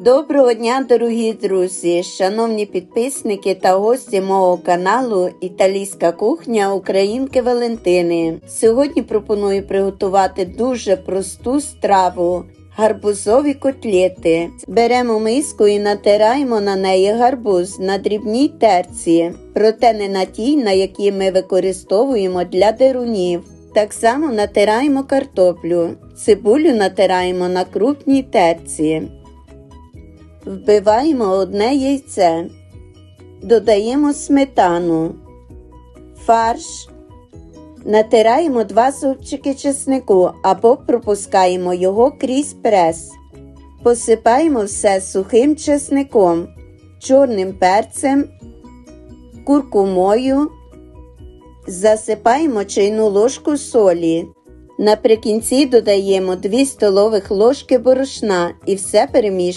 Доброго дня, дорогі друзі, шановні підписники та гості мого каналу Італійська кухня Українки Валентини. Сьогодні пропоную приготувати дуже просту страву. Гарбузові котлети. Беремо миску і натираємо на неї гарбуз на дрібній терці, проте не на тій, на якій ми використовуємо для дерунів. Так само натираємо картоплю. Цибулю натираємо на крупній терці. Вбиваємо одне яйце, додаємо сметану, фарш, натираємо два зубчики чеснику або пропускаємо його крізь прес. Посипаємо все сухим чесником, чорним перцем, куркумою, засипаємо чайну ложку солі. Наприкінці додаємо 2 столових ложки борошна і все перемішуємо.